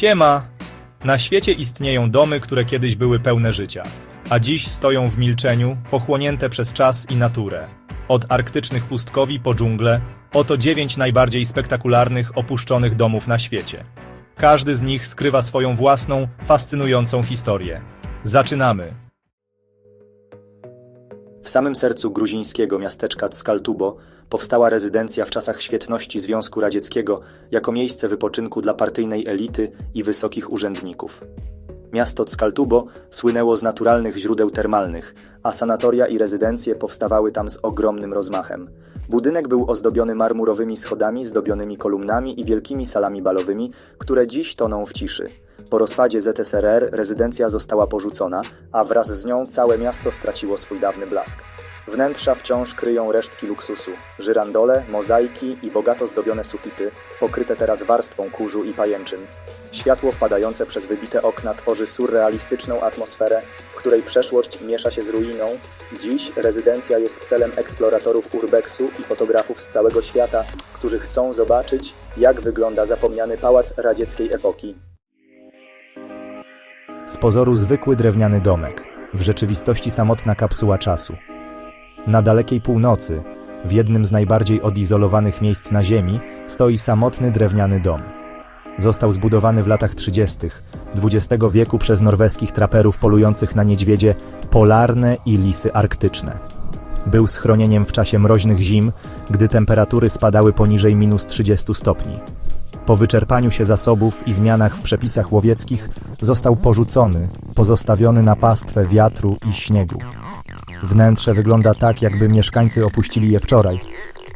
Siema! Na świecie istnieją domy, które kiedyś były pełne życia, a dziś stoją w milczeniu, pochłonięte przez czas i naturę. Od arktycznych pustkowi po dżunglę, oto dziewięć najbardziej spektakularnych, opuszczonych domów na świecie. Każdy z nich skrywa swoją własną, fascynującą historię. Zaczynamy! W samym sercu gruzińskiego miasteczka Skaltubo powstała rezydencja w czasach świetności Związku Radzieckiego jako miejsce wypoczynku dla partyjnej elity i wysokich urzędników. Miasto Skaltubo słynęło z naturalnych źródeł termalnych, a sanatoria i rezydencje powstawały tam z ogromnym rozmachem. Budynek był ozdobiony marmurowymi schodami, zdobionymi kolumnami i wielkimi salami balowymi, które dziś toną w ciszy. Po rozpadzie ZSRR rezydencja została porzucona, a wraz z nią całe miasto straciło swój dawny blask. Wnętrza wciąż kryją resztki luksusu. Żyrandole, mozaiki i bogato zdobione sufity, pokryte teraz warstwą kurzu i pajęczyn. Światło wpadające przez wybite okna tworzy surrealistyczną atmosferę, w której przeszłość miesza się z ruiną. Dziś rezydencja jest celem eksploratorów urbexu i fotografów z całego świata, którzy chcą zobaczyć, jak wygląda zapomniany pałac radzieckiej epoki. Z pozoru zwykły drewniany domek, w rzeczywistości samotna kapsuła czasu. Na dalekiej północy, w jednym z najbardziej odizolowanych miejsc na Ziemi, stoi samotny drewniany dom. Został zbudowany w latach 30. XX wieku przez norweskich traperów polujących na niedźwiedzie polarne i lisy arktyczne. Był schronieniem w czasie mroźnych zim, gdy temperatury spadały poniżej minus 30 stopni. Po wyczerpaniu się zasobów i zmianach w przepisach łowieckich został porzucony, pozostawiony na pastwę wiatru i śniegu. Wnętrze wygląda tak, jakby mieszkańcy opuścili je wczoraj.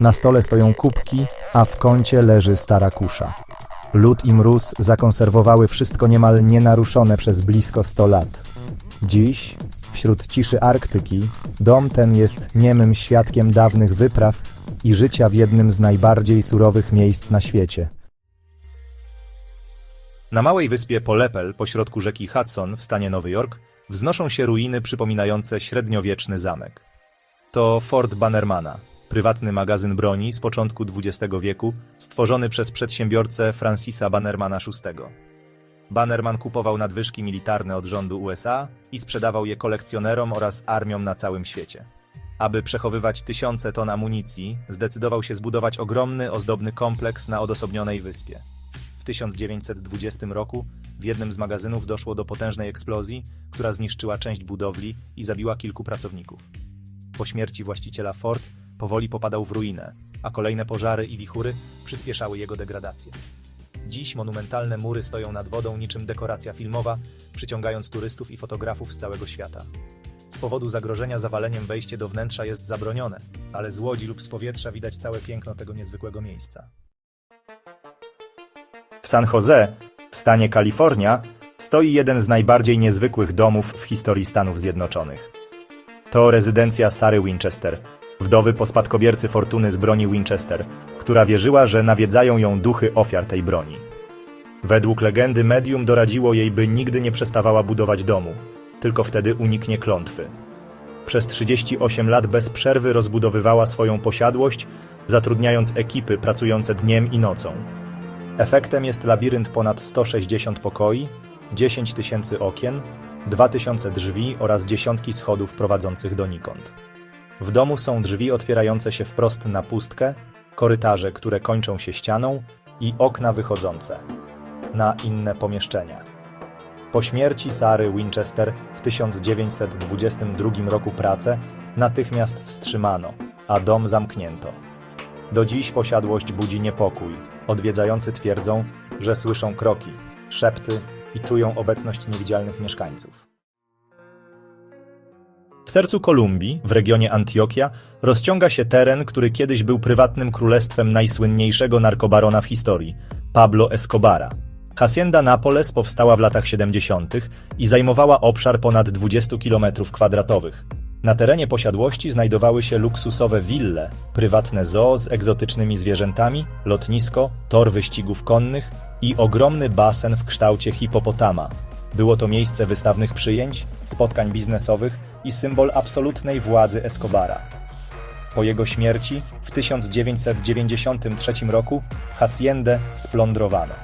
Na stole stoją kubki, a w kącie leży stara kusza. Lód i mróz zakonserwowały wszystko niemal nienaruszone przez blisko 100 lat. Dziś, wśród ciszy Arktyki, dom ten jest niemym świadkiem dawnych wypraw i życia w jednym z najbardziej surowych miejsc na świecie. Na małej wyspie Polepel, pośrodku rzeki Hudson w stanie Nowy Jork, wznoszą się ruiny przypominające średniowieczny zamek. To Fort Bannermana, prywatny magazyn broni z początku XX wieku, stworzony przez przedsiębiorcę Francisa Bannermana VI. Bannerman kupował nadwyżki militarne od rządu USA i sprzedawał je kolekcjonerom oraz armiom na całym świecie. Aby przechowywać tysiące ton amunicji, zdecydował się zbudować ogromny, ozdobny kompleks na odosobnionej wyspie. W 1920 roku w jednym z magazynów doszło do potężnej eksplozji, która zniszczyła część budowli i zabiła kilku pracowników. Po śmierci właściciela fort powoli popadał w ruinę, a kolejne pożary i wichury przyspieszały jego degradację. Dziś monumentalne mury stoją nad wodą niczym dekoracja filmowa, przyciągając turystów i fotografów z całego świata. Z powodu zagrożenia zawaleniem wejście do wnętrza jest zabronione, ale z łodzi lub z powietrza widać całe piękno tego niezwykłego miejsca. San Jose, w stanie Kalifornia, stoi jeden z najbardziej niezwykłych domów w historii Stanów Zjednoczonych. To rezydencja Sary Winchester, wdowy po spadkobiercy fortuny z broni Winchester, która wierzyła, że nawiedzają ją duchy ofiar tej broni. Według legendy medium doradziło jej, by nigdy nie przestawała budować domu, tylko wtedy uniknie klątwy. Przez 38 lat bez przerwy rozbudowywała swoją posiadłość, zatrudniając ekipy pracujące dniem i nocą. Efektem jest labirynt ponad 160 pokoi, 10 tysięcy okien, 2000 drzwi oraz dziesiątki schodów prowadzących donikąd. W domu są drzwi otwierające się wprost na pustkę, korytarze, które kończą się ścianą i okna wychodzące na inne pomieszczenia. Po śmierci Sary Winchester w 1922 roku pracę natychmiast wstrzymano, a dom zamknięto. Do dziś posiadłość budzi niepokój. Odwiedzający twierdzą, że słyszą kroki, szepty i czują obecność niewidzialnych mieszkańców. W sercu Kolumbii, w regionie Antiokia, rozciąga się teren, który kiedyś był prywatnym królestwem najsłynniejszego narkobarona w historii Pablo Escobara. Hacienda Napoles powstała w latach 70. i zajmowała obszar ponad 20 km2. Na terenie posiadłości znajdowały się luksusowe wille, prywatne zoo z egzotycznymi zwierzętami, lotnisko, tor wyścigów konnych i ogromny basen w kształcie hipopotama. Było to miejsce wystawnych przyjęć, spotkań biznesowych i symbol absolutnej władzy Escobara. Po jego śmierci w 1993 roku Haciendę splądrowano.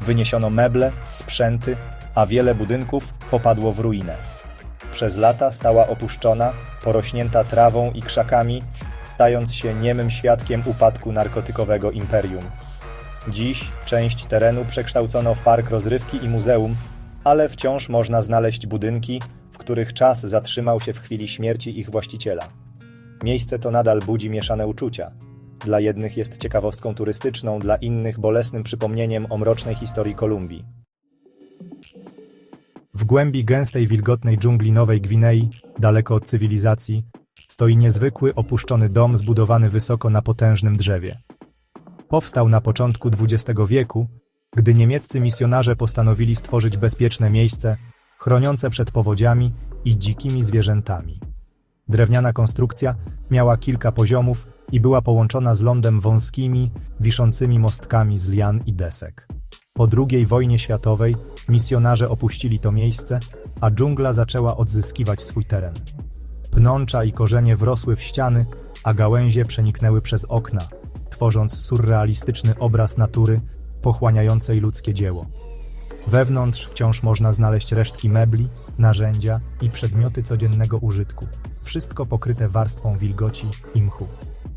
wyniesiono meble, sprzęty, a wiele budynków popadło w ruinę. Przez lata stała opuszczona, porośnięta trawą i krzakami, stając się niemym świadkiem upadku narkotykowego imperium. Dziś część terenu przekształcono w park rozrywki i muzeum, ale wciąż można znaleźć budynki, w których czas zatrzymał się w chwili śmierci ich właściciela. Miejsce to nadal budzi mieszane uczucia. Dla jednych jest ciekawostką turystyczną, dla innych bolesnym przypomnieniem o mrocznej historii Kolumbii. W głębi gęstej, wilgotnej dżungli Nowej Gwinei, daleko od cywilizacji, stoi niezwykły, opuszczony dom zbudowany wysoko na potężnym drzewie. Powstał na początku XX wieku, gdy niemieccy misjonarze postanowili stworzyć bezpieczne miejsce, chroniące przed powodziami i dzikimi zwierzętami. Drewniana konstrukcja miała kilka poziomów i była połączona z lądem wąskimi, wiszącymi mostkami z lian i desek. Po II wojnie światowej misjonarze opuścili to miejsce, a dżungla zaczęła odzyskiwać swój teren. Pnącza i korzenie wrosły w ściany, a gałęzie przeniknęły przez okna, tworząc surrealistyczny obraz natury pochłaniającej ludzkie dzieło. Wewnątrz wciąż można znaleźć resztki mebli, narzędzia i przedmioty codziennego użytku, wszystko pokryte warstwą wilgoci i mchu.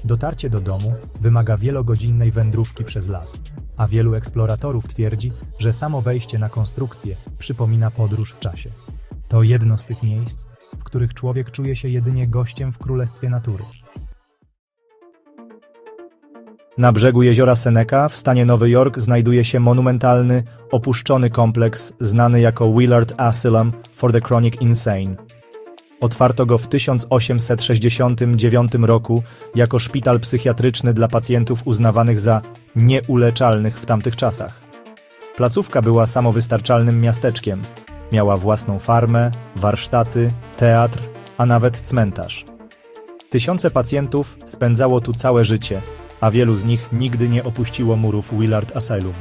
Dotarcie do domu wymaga wielogodzinnej wędrówki przez las, a wielu eksploratorów twierdzi, że samo wejście na konstrukcję przypomina podróż w czasie. To jedno z tych miejsc, w których człowiek czuje się jedynie gościem w królestwie natury. Na brzegu jeziora Seneca w stanie Nowy Jork znajduje się monumentalny, opuszczony kompleks znany jako Willard Asylum for the Chronic Insane. Otwarto go w 1869 roku jako szpital psychiatryczny dla pacjentów uznawanych za nieuleczalnych w tamtych czasach. Placówka była samowystarczalnym miasteczkiem. Miała własną farmę, warsztaty, teatr, a nawet cmentarz. Tysiące pacjentów spędzało tu całe życie, a wielu z nich nigdy nie opuściło murów Willard Asylum.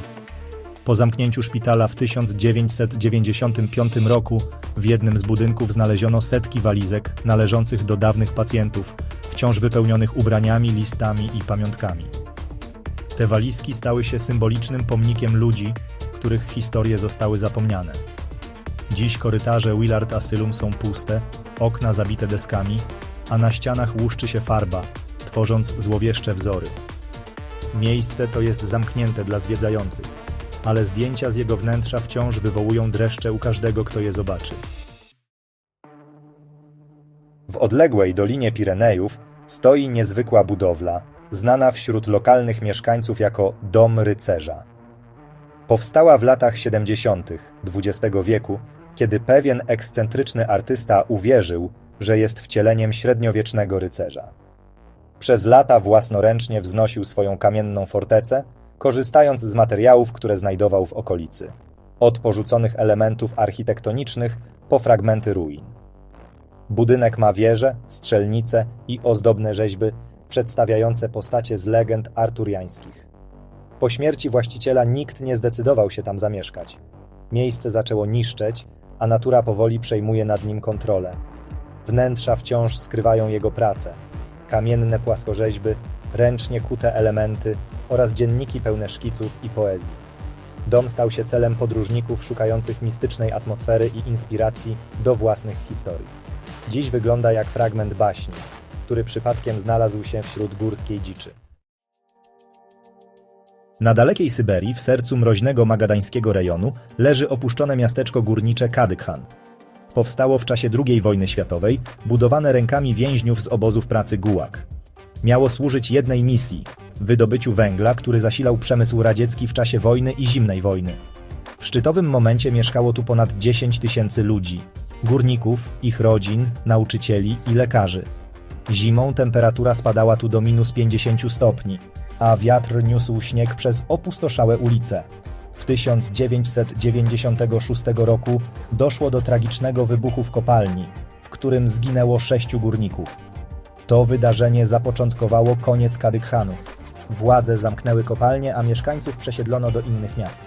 Po zamknięciu szpitala w 1995 roku w jednym z budynków znaleziono setki walizek należących do dawnych pacjentów, wciąż wypełnionych ubraniami, listami i pamiątkami. Te walizki stały się symbolicznym pomnikiem ludzi, których historie zostały zapomniane. Dziś korytarze Willard Asylum są puste, okna zabite deskami, a na ścianach łuszczy się farba, tworząc złowieszcze wzory. Miejsce to jest zamknięte dla zwiedzających, ale zdjęcia z jego wnętrza wciąż wywołują dreszcze u każdego, kto je zobaczy. W odległej Dolinie Pirenejów stoi niezwykła budowla, znana wśród lokalnych mieszkańców jako Dom Rycerza. Powstała w latach 70. XX wieku, kiedy pewien ekscentryczny artysta uwierzył, że jest wcieleniem średniowiecznego rycerza. Przez lata własnoręcznie wznosił swoją kamienną fortecę, korzystając z materiałów, które znajdował w okolicy. Od porzuconych elementów architektonicznych po fragmenty ruin. Budynek ma wieże, strzelnice i ozdobne rzeźby przedstawiające postacie z legend arturiańskich. Po śmierci właściciela nikt nie zdecydował się tam zamieszkać. Miejsce zaczęło niszczeć, a natura powoli przejmuje nad nim kontrolę. Wnętrza wciąż skrywają jego prace. Kamienne płaskorzeźby, ręcznie kute elementy oraz dzienniki pełne szkiców i poezji. Dom stał się celem podróżników szukających mistycznej atmosfery i inspiracji do własnych historii. Dziś wygląda jak fragment baśni, który przypadkiem znalazł się wśród górskiej dziczy. Na dalekiej Syberii, w sercu mroźnego magadańskiego rejonu, leży opuszczone miasteczko górnicze Kadykhan. Powstało w czasie II wojny światowej, budowane rękami więźniów z obozów pracy Gułag. Miało służyć jednej misji wydobyciu węgla, który zasilał przemysł radziecki w czasie wojny i zimnej wojny. W szczytowym momencie mieszkało tu ponad 10 tysięcy ludzi górników, ich rodzin, nauczycieli i lekarzy. Zimą temperatura spadała tu do minus 50 stopni, a wiatr niósł śnieg przez opustoszałe ulice. W 1996 roku doszło do tragicznego wybuchu w kopalni, w którym zginęło sześciu górników. To wydarzenie zapoczątkowało koniec Kadykhanu. Władze zamknęły kopalnie, a mieszkańców przesiedlono do innych miast.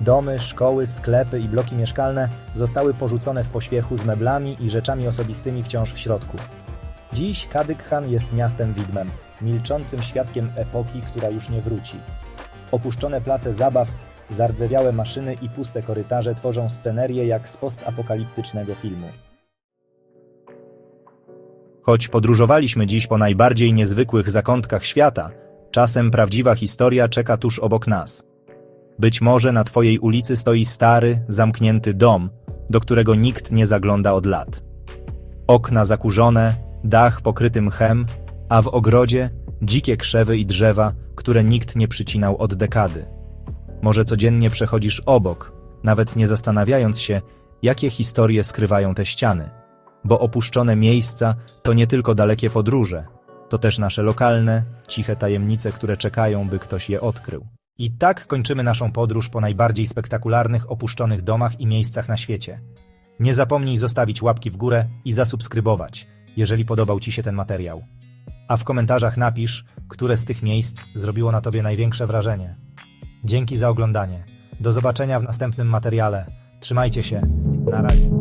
Domy, szkoły, sklepy i bloki mieszkalne zostały porzucone w pośpiechu z meblami i rzeczami osobistymi wciąż w środku. Dziś Kadykhan jest miastem widmem, milczącym świadkiem epoki, która już nie wróci. Opuszczone place zabaw Zardzewiałe maszyny i puste korytarze tworzą scenerię jak z postapokaliptycznego filmu. Choć podróżowaliśmy dziś po najbardziej niezwykłych zakątkach świata, czasem prawdziwa historia czeka tuż obok nas. Być może na twojej ulicy stoi stary, zamknięty dom, do którego nikt nie zagląda od lat. Okna zakurzone, dach pokryty mchem, a w ogrodzie dzikie krzewy i drzewa, które nikt nie przycinał od dekady. Może codziennie przechodzisz obok, nawet nie zastanawiając się, jakie historie skrywają te ściany. Bo opuszczone miejsca to nie tylko dalekie podróże, to też nasze lokalne, ciche tajemnice, które czekają, by ktoś je odkrył. I tak kończymy naszą podróż po najbardziej spektakularnych opuszczonych domach i miejscach na świecie. Nie zapomnij zostawić łapki w górę i zasubskrybować, jeżeli podobał Ci się ten materiał. A w komentarzach napisz, które z tych miejsc zrobiło na Tobie największe wrażenie. Dzięki za oglądanie. Do zobaczenia w następnym materiale. Trzymajcie się. Na razie.